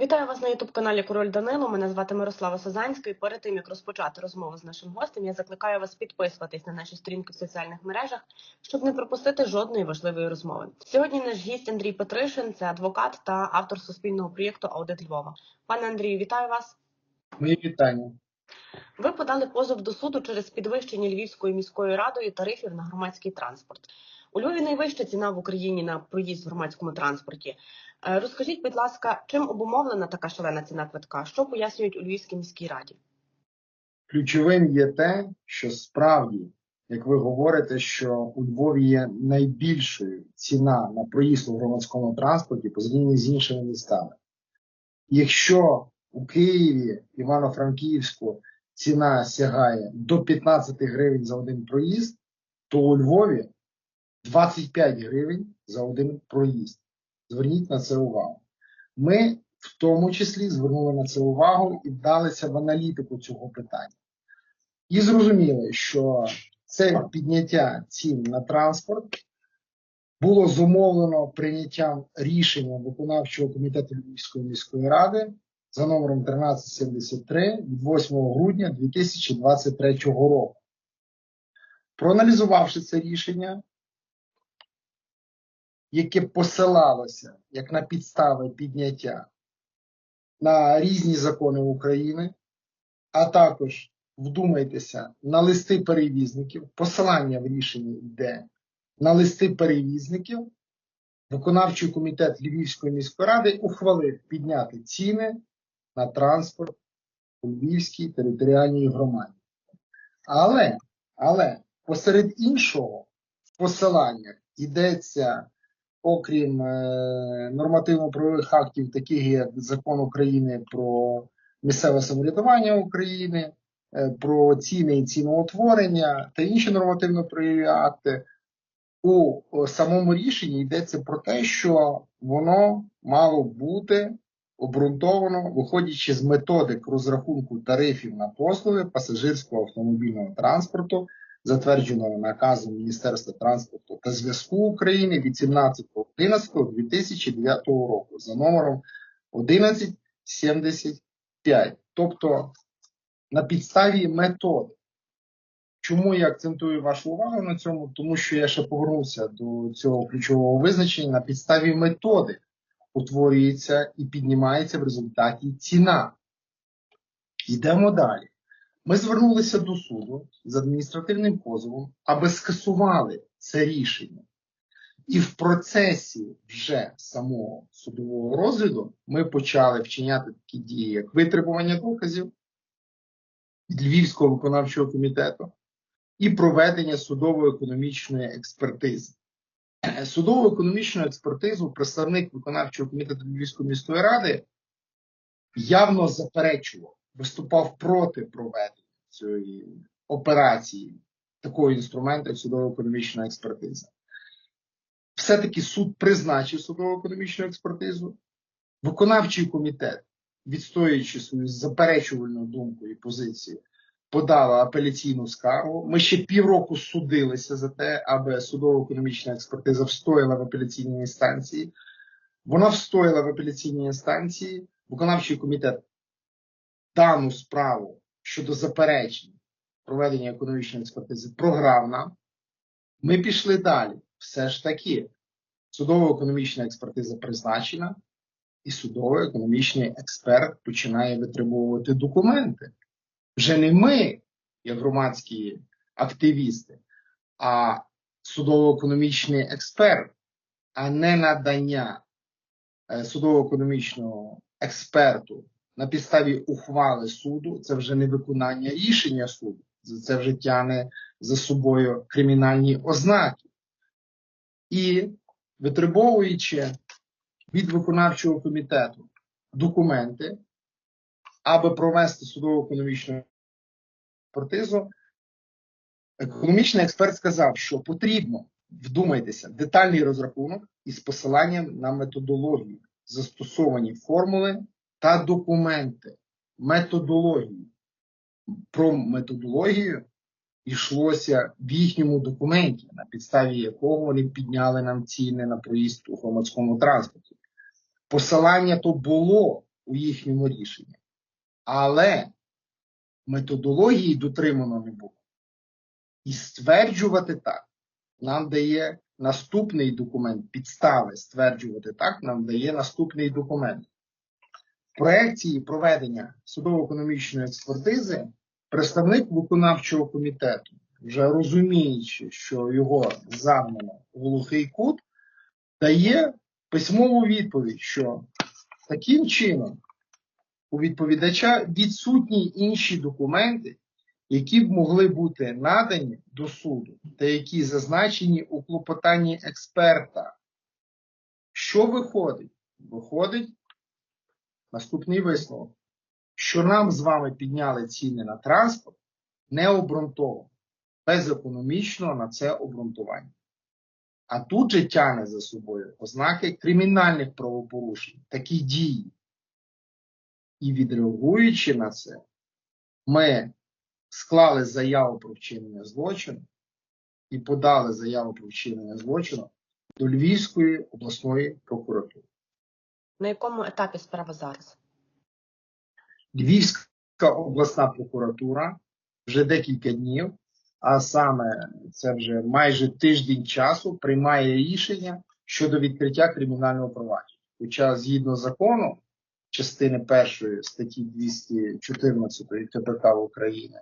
Вітаю вас на ютуб-каналі Король Данило. Мене звати Мирослава Сазанська. І перед тим як розпочати розмову з нашим гостем, я закликаю вас підписуватись на наші сторінки в соціальних мережах, щоб не пропустити жодної важливої розмови. Сьогодні наш гість Андрій Петришин, це адвокат та автор суспільного проєкту Аудит Львова. Пане Андрію, вітаю вас. Мої вітання. Ви подали позов до суду через підвищення Львівською міською радою тарифів на громадський транспорт. У Львові найвища ціна в Україні на проїзд в громадському транспорті. Е, Розкажіть, будь ласка, чим обумовлена така шалена ціна квитка? Що пояснюють у Львівській міській раді? Ключовим є те, що справді, як ви говорите, що у Львові є найбільшою ціна на проїзд у громадському транспорті порівняно з іншими містами. Якщо у Києві, Івано-Франківську ціна сягає до 15 гривень за один проїзд, то у Львові 25 гривень за один проїзд. Зверніть на це увагу. Ми в тому числі звернули на це увагу і вдалися в аналітику цього питання. І зрозуміли, що це підняття цін на транспорт було зумовлено прийняттям рішення виконавчого комітету Львівської міської ради за номером 1373 від 8 грудня 2023 року. Проаналізувавши це рішення, яке посилалося як на підстави підняття на різні закони України, а також вдумайтеся на листи перевізників, посилання в рішенні йде на листи перевізників, виконавчий комітет Львівської міської ради ухвалив підняти ціни на транспорт у Львівській територіальній громаді. Але, але посеред іншого в посиланнях йдеться окрім е, нормативно-правових актів, таких як закон України про місцеве самоврядування України, е, про ціни і ціноутворення та інші нормативно-правові акти, у самому рішенні йдеться про те, що воно мало бути обґрунтовано, виходячи з методик розрахунку тарифів на послуги пасажирського автомобільного транспорту затвердженого наказом Міністерства транспорту та зв'язку України від 17.11.2009 року за номером 1175. Тобто на підставі методи. Чому я акцентую вашу увагу на цьому? Тому що я ще повернувся до цього ключового визначення на підставі методи утворюється і піднімається в результаті ціна. Йдемо далі. Ми звернулися до суду з адміністративним позовом, аби скасували це рішення. І в процесі вже самого судового розгляду ми почали вчиняти такі дії, як витребування доказів від Львівського виконавчого комітету і проведення судово-економічної експертизи. Судово економічну експертизу представник виконавчого комітету Львівської міської ради явно заперечував виступав проти проведення цієї операції, такого інструменту, як судово-економічна експертиза. Все-таки суд призначив судово-економічну експертизу. Виконавчий комітет, відстоюючи свою заперечувальну думку і позицію, подала апеляційну скаргу. Ми ще півроку судилися за те, аби судово-економічна експертиза встояла в апеляційній інстанції. Вона встояла в апеляційній інстанції. Виконавчий комітет дану справу щодо заперечень проведення економічної експертизи програв нам, ми пішли далі. Все ж таки, судово-економічна експертиза призначена, і судово-економічний експерт починає витребовувати документи. Вже не ми, як громадські активісти, а судово-економічний експерт, а не надання е, судово-економічного експерту на підставі ухвали суду, це вже не виконання рішення суду, це вже тягне за собою кримінальні ознаки. І витребовуючи від виконавчого комітету документи, аби провести судово-економічну експертизу, економічний експерт сказав, що потрібно, вдумайтеся, детальний розрахунок із посиланням на методологію, застосовані формули та документи, методологію. Про методологію йшлося в їхньому документі, на підставі якого вони підняли нам ціни на проїзд у громадському транспорті. Посилання то було у їхньому рішенні. Але методології дотримано не було. І стверджувати так нам дає наступний документ, підстави стверджувати так, нам дає наступний документ. В проекції проведення судово-економічної експертизи представник виконавчого комітету, вже розуміючи, що його загнано глухий кут, дає письмову відповідь, що таким чином у відповідача відсутні інші документи, які б могли бути надані до суду, та які зазначені у клопотанні експерта. Що виходить? Виходить наступний висновок, що нам з вами підняли ціни на транспорт не обґрунтовано, без економічного на це обґрунтування. А тут же тягне за собою ознаки кримінальних правопорушень, такі дії. І відреагуючи на це, ми склали заяву про вчинення злочину і подали заяву про вчинення злочину до Львівської обласної прокуратури. На якому етапі справа зараз? Львівська обласна прокуратура вже декілька днів, а саме це вже майже тиждень часу, приймає рішення щодо відкриття кримінального провадження. Хоча згідно закону, частини першої статті 214 КПК України,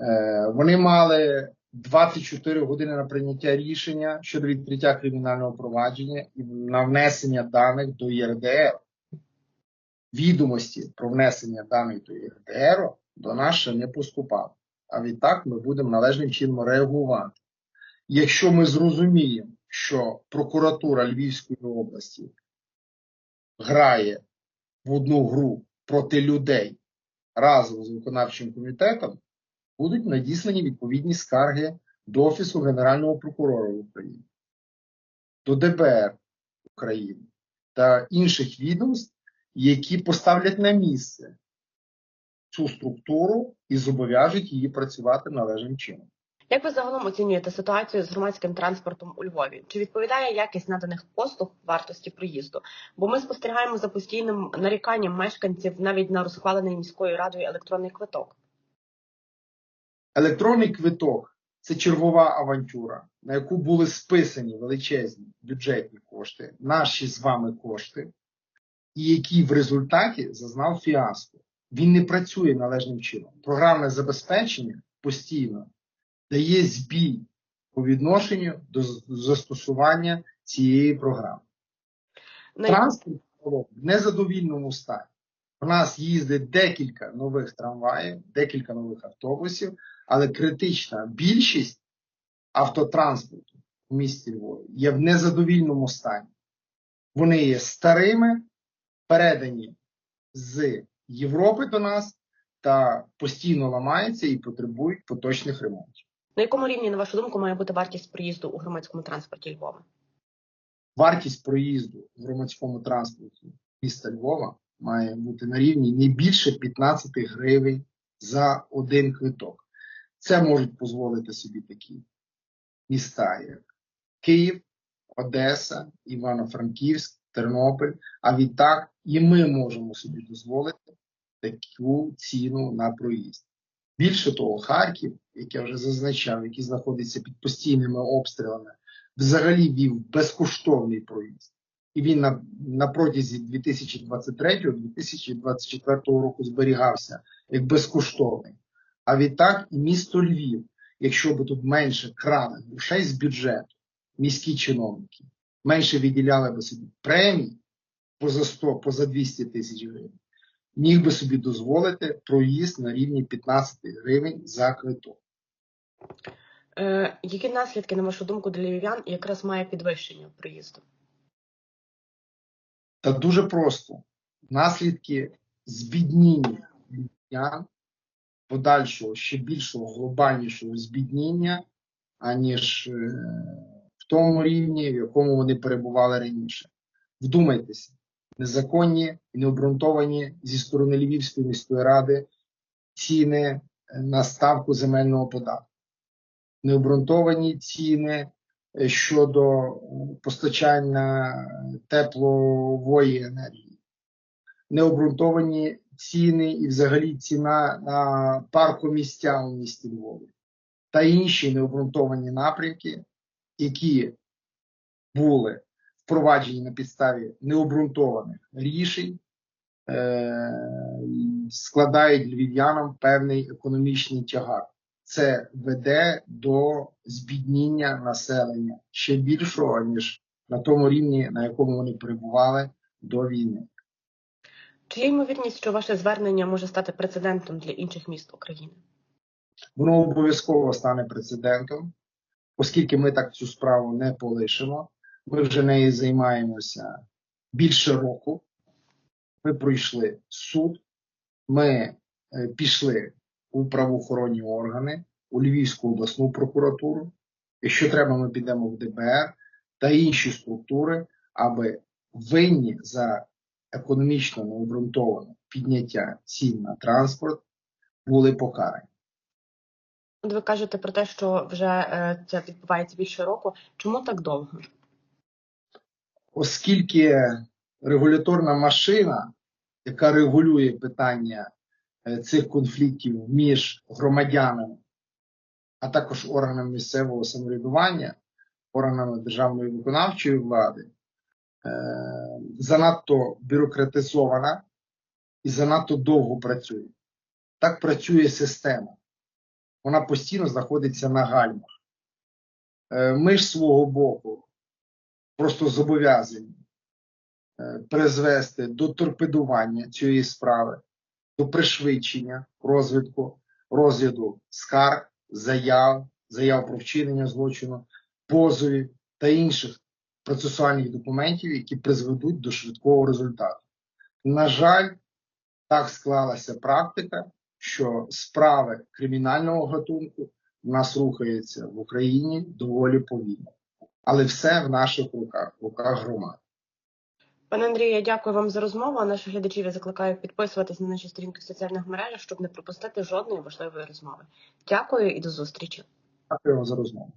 е, вони мали 24 години на прийняття рішення щодо відкриття кримінального провадження і на внесення даних до ЄРДР. Відомості про внесення даних до ЄРДР до нас ще не поступали. А відтак ми будемо належним чином реагувати. Якщо ми зрозуміємо, що прокуратура Львівської області грає в одну гру проти людей разом з виконавчим комітетом, будуть надіслані відповідні скарги до Офісу Генерального прокурора України, до ДБР України та інших відомств, які поставлять на місце цю структуру і зобов'яжуть її працювати належним чином. Як ви загалом оцінюєте ситуацію з громадським транспортом у Львові? Чи відповідає якість наданих послуг вартості проїзду? Бо ми спостерігаємо за постійним наріканням мешканців навіть на розхвалений міською радою електронний квиток. Електронний квиток це чергова авантюра, на яку були списані величезні бюджетні кошти, наші з вами кошти, і який в результаті зазнав фіаско. Він не працює належним чином. Програмне забезпечення постійно дає збій по відношенню до застосування цієї програми. Транспорт в незадовільному стані. У нас їздить декілька нових трамваїв, декілька нових автобусів, але критична більшість автотранспорту в місті Львові є в незадовільному стані. Вони є старими, передані з Європи до нас та постійно ламаються і потребують поточних ремонтів. На якому рівні, на вашу думку, має бути вартість проїзду у громадському транспорті Львова? Вартість проїзду в громадському транспорті міста Львова має бути на рівні не більше 15 гривень за один квиток. Це можуть дозволити собі такі міста, як Київ, Одеса, Івано-Франківськ, Тернопіль. А відтак і ми можемо собі дозволити таку ціну на проїзд. Більше того, Харків, як я вже зазначав, який знаходиться під постійними обстрілами, взагалі вів безкоштовний проїзд. І він на, на протязі 2023-2024 року зберігався як безкоштовний. А відтак і місто Львів, якщо би тут менше крали грошей з бюджету, міські чиновники, менше виділяли би собі премій поза 100, поза 200 тисяч гривень, міг би собі дозволити проїзд на рівні 15 гривень за квиток. Е, які наслідки, на вашу думку, для львів'ян якраз має підвищення проїзду? Та дуже просто. Наслідки збідніння львів'ян, подальшого ще більшого глобальнішого збідніння, аніж е, в тому рівні, в якому вони перебували раніше. Вдумайтеся, незаконні і необґрунтовані зі сторони Львівської міської ради ціни на ставку земельного податку, необґрунтовані ціни е, щодо постачання теплової енергії, необґрунтовані ціни і взагалі ціна на паркомістя у місті Львові та інші необґрунтовані напрямки, які були впроваджені на підставі необґрунтованих рішень, е, складають львів'янам певний економічний тягар. Це веде до збідніння населення ще більшого, ніж на тому рівні, на якому вони перебували до війни. Чи є ймовірність, що ваше звернення може стати прецедентом для інших міст України? Воно обов'язково стане прецедентом, оскільки ми так цю справу не полишимо. Ми вже нею займаємося більше року. Ми пройшли суд, ми е, пішли у правоохоронні органи, у Львівську обласну прокуратуру. Якщо треба, ми підемо в ДБР та інші структури, аби винні за економічно необґрунтоване підняття цін на транспорт були покарані. От ви кажете про те, що вже е, це відбувається більше року. Чому так довго? оскільки регуляторна машина, яка регулює питання цих конфліктів між громадянами, а також органами місцевого самоврядування, органами державної виконавчої влади, е, занадто бюрократизована і занадто довго працює. Так працює система. Вона постійно знаходиться на гальмах. Е, Ми ж свого боку просто зобов'язані е, призвести до торпедування цієї справи, до пришвидшення розвитку, розгляду скарг, заяв, заяв про вчинення злочину, позовів та інших процесуальних документів, які призведуть до швидкого результату. На жаль, так склалася практика, що справи кримінального гатунку в нас рухаються в Україні доволі повільно. Але все в наших руках, в руках громад. Пане Андрію, я дякую вам за розмову. А наших глядачів я закликаю підписуватись на наші сторінки в соціальних мережах, щоб не пропустити жодної важливої розмови. Дякую і до зустрічі. Дякую вам за розмову.